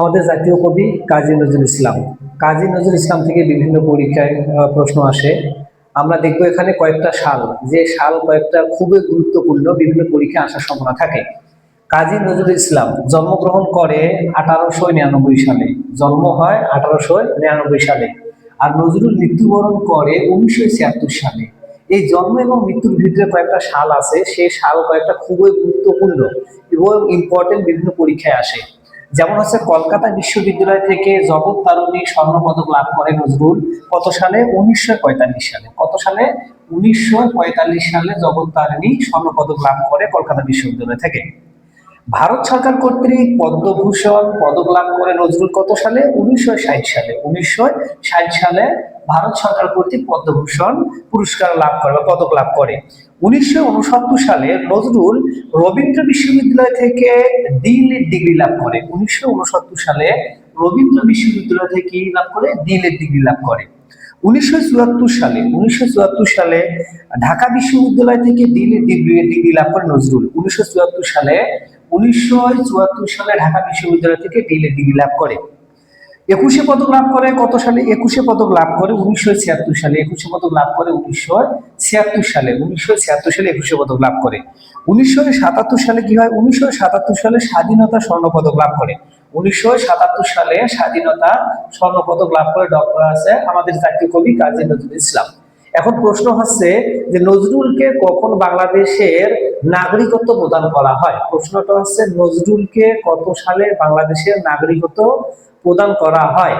আমাদের জাতীয় কবি কাজী নজরুল ইসলাম। কাজী নজরুল ইসলাম থেকে বিভিন্ন পরীক্ষায় প্রশ্ন আসে। আমরা দেখব এখানে কয়েকটা সাল যে সাল কয়েকটা খুবই গুরুত্বপূর্ণ, বিভিন্ন পরীক্ষায় আসার সম্ভাবনা থাকে। কাজী নজরুল ইসলাম জন্মগ্রহণ করে আঠারোশো নিরানব্বই সালে। জন্ম হয় আঠারোশো নিরানব্বই সালে। আর নজরুল মৃত্যুবরণ করে উনিশশো ছিয়াত্তর সালে। এই জন্ম এবং মৃত্যুর ভিতরে কয়েকটা সাল আছে। সেই সাল কয়েকটা খুবই গুরুত্বপূর্ণ এবং ইম্পর্টেন্ট বিভিন্ন পরীক্ষায় আসে। যেমন হচ্ছে কলকাতা বিশ্ববিদ্যালয় থেকে জগৎ তারুণী স্বর্ণ পদক লাভ করে নজরুল, কত সালে? উনিশশো পঁয়তাল্লিশ সালে। কত সালে? উনিশশো পঁয়তাল্লিশ সালে জগৎ তারিণী স্বর্ণ পদক লাভ করে কলকাতা বিশ্ববিদ্যালয় থেকে। ভারত সরকার কর্তৃক পদ্মভূষণ পদক লাভ করে নজরুল কত সালে? উনিশশো ষাট সালে। উনিশশো ষাট সালে ভারত সরকার কর্তৃক পদ্মভূষণ পুরস্কার লাভ করে বা পদক লাভ করে। উনিশশো উনসত্তর সালে নজরুল রবীন্দ্র বিশ্ববিদ্যালয় থেকে ডিএলএড ডিগ্রি লাভ করে। উনিশশো উনসত্তর সালে রবীন্দ্র বিশ্ববিদ্যালয় থেকে লাভ করে? ডিএলএড ডিগ্রি লাভ করে। উনিশশো চুয়াত্তর সালে, উনিশশো চুয়াত্তর সালে ঢাকা বিশ্ববিদ্যালয় থেকে ডিএলএড ডিগ্রি ডিগ্রি লাভ করে নজরুল। উনিশশো চুয়াত্তর সালে, উনিশশো চুয়াত্তর সালে ঢাকা বিশ্ববিদ্যালয় থেকে ডিএলএড ডিগ্রি লাভ করে। একুশে পদক লাভ করে কত সালে? একুশে পদক লাভ করে উনিশশো ছিয়াত্তর সালে। একুশে পদক লাভ করে উনিশশো ছিয়াত্তর সালে। উনিশশো ছিয়াত্তর সালে একুশে পদক লাভ করে। উনিশশো সাতাত্তর সালে কি হয়? উনিশশো সাতাত্তর সালে স্বাধীনতা স্বর্ণ পদক লাভ করে। উনিশশো সাতাত্তর সালে স্বাধীনতা স্বর্ণ পদক লাভ করে ডক্টর আছে আমাদের জাতীয় কবি কাজী নজরুল ইসলাম। এখন প্রশ্ন হচ্ছে যে নজরুলকে কখন বাংলাদেশের নাগরিকত্ব প্রদান করা হয়? প্রশ্নটা হচ্ছে, নজরুলকে কত সালে বাংলাদেশের নাগরিকত্ব প্রদান করা হয়?